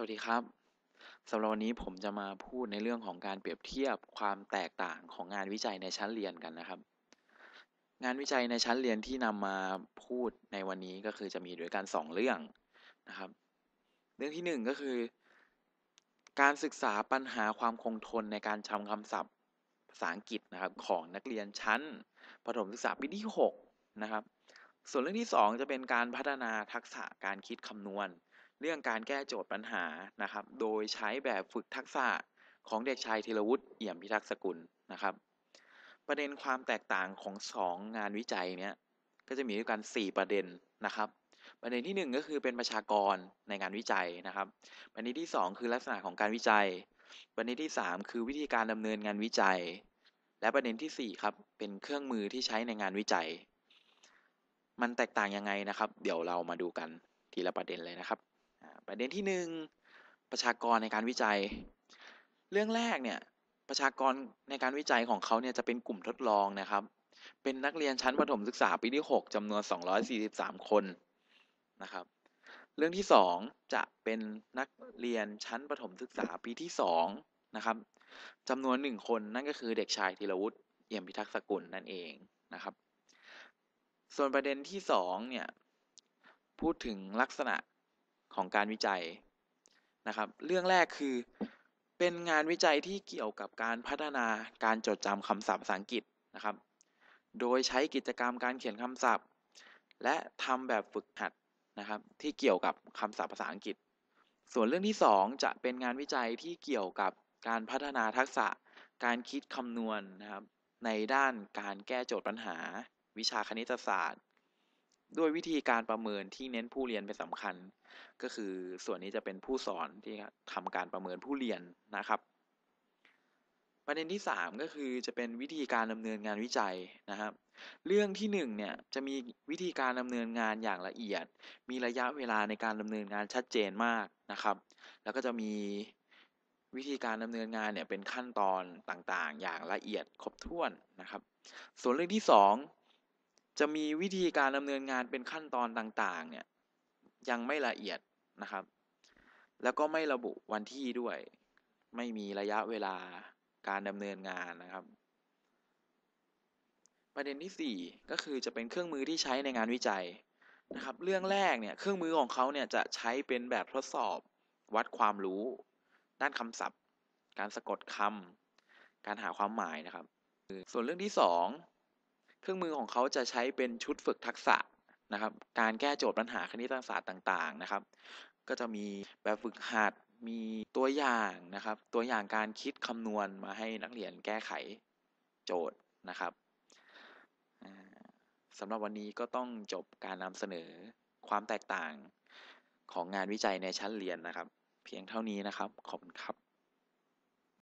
สวัสดีครับสำหรับวันนี้ผมจะมาพูดในเรื่องของการเปรียบเทียบความแตกต่างของงานวิจัยในชั้นเรียนกันนะครับ งานวิจัยในชั้นเรียนที่นำมาพูดในวันนี้ก็คือจะมีด้วยกันสองเรื่องนะครับ เรื่องที่หนึ่งก็คือ การศึกษาปัญหาความคงทนในการจำคำศัพท์ภาษาอังกฤษนะครับของนักเรียนชั้นประถมศึกษาปีที่หกนะครับ ส่วนเรื่องที่สองจะเป็นการพัฒนาทักษะการคิดคำนวณ เรื่องการแก้โจทย์ปัญหานะครับ โดยใช้แบบฝึกทักษะของเด็กชายธีรวุฒิเอี่ยมพิทักษ์สกุลนะครับ ประเด็นความแตกต่างของสองงานวิจัยเนี้ยก็จะมีด้วยกัน 4 ประเด็นนะครับ ประเด็นที่ 1 ก็คือเป็นประชากรในงานวิจัยนะครับ ประเด็นที่ 2 คือลักษณะของการวิจัย ประเด็นที่ 3 คือวิธีการดำเนินงานวิจัย และประเด็นที่ 4 ครับ เป็นเครื่องมือที่ใช้ในงานวิจัย มันแตกต่างยังไงนะครับ เดี๋ยวเรามาดูกันทีละประเด็นเลยนะครับ ประเด็นที่ 1 ประชากรในการวิจัย เรื่องแรกเนี่ยประชากรในการวิจัยของเขาเนี่ยจะเป็นกลุ่มทดลองนะครับ เป็นนักเรียนชั้นประถมศึกษาปีที่ 6จำนวน 243 คนนะครับ เรื่องที่ 2 จะเป็นนักเรียนชั้นประถมศึกษาปีที่2นะครับจำนวน 1 คนนั่นก็คือเด็กชายธีรวุฒิเอี่ยมพิทักษ์สกุลนั่นเองนะครับ ส่วนประเด็นที่ 2 เนี่ย พูดถึงลักษณะ ของการวิจัยนะครับเรื่องแรกคือเป็นงานวิจัยที่เกี่ยวกับการพัฒนาการจดจำคำศัพท์ภาษาอังกฤษนะครับ โดยใช้กิจกรรมการเขียนคำศัพท์ และทำแบบฝึกหัดนะครับที่เกี่ยวกับคำศัพท์ภาษาอังกฤษ ส่วนเรื่องที่ 2 จะเป็นงานวิจัยที่เกี่ยวกับการพัฒนาทักษะการคิดคำนวณนะครับในด้านการแก้โจทย์ปัญหา วิชาคณิตศาสตร์ ด้วยวิธีการประเมินที่เน้นผู้เรียนเป็นสำคัญ ก็คือส่วนนี้จะเป็นผู้สอนที่ทำการประเมินผู้เรียนนะครับ ประเด็นที่ 3 ก็คือจะเป็นวิธีการดำเนินงานวิจัยนะครับ เรื่องที่ 1 เนี่ยจะมีวิธีการดำเนินงานอย่างละเอียด มีระยะเวลาในการดำเนินงานชัดเจนมากนะครับ แล้วก็จะมีวิธีการดำเนินงานเนี่ยเป็นขั้นตอนต่างๆ อย่างละเอียดครบถ้วนนะครับ ส่วนเรื่องที่ 2 จะมีวิธีการดำเนินงานเป็นขั้นตอนต่างๆ เนี่ย ยังไม่ละเอียดนะครับ แล้วก็ไม่ระบุวันที่ด้วย ไม่มีระยะเวลาการดำเนินงานนะครับ ประเด็นที่ 4 ก็คือจะเป็นเครื่องมือที่ใช้ในงานวิจัยนะครับ เรื่องแรกเนี่ยเครื่องมือของเขาเนี่ยจะใช้เป็นแบบทดสอบวัดความรู้ ด้านคำศัพท์ การสะกดคำการหาความหมายนะครับ ส่วนเรื่องที่ 2 รื่องมือของเขาจะใช้เป็นชุดฝึกทักษะนะครับ การแก้โจทย์ปัญหาคณิตศาสตร์ต่างๆนะครับ ก็จะมีแบบฝึกหัด มีตัวอย่างนะครับ ตัวอย่างการคิดคำนวณมาให้นักเรียนแก้ไขโจทย์นะครับสำหรับวันนี้ก็ต้องจบการนำเสนอความแตกต่างของงานวิจัยในชั้นเรียนนะครับ เพียงเท่านี้นะครับ ขอบคุณครับ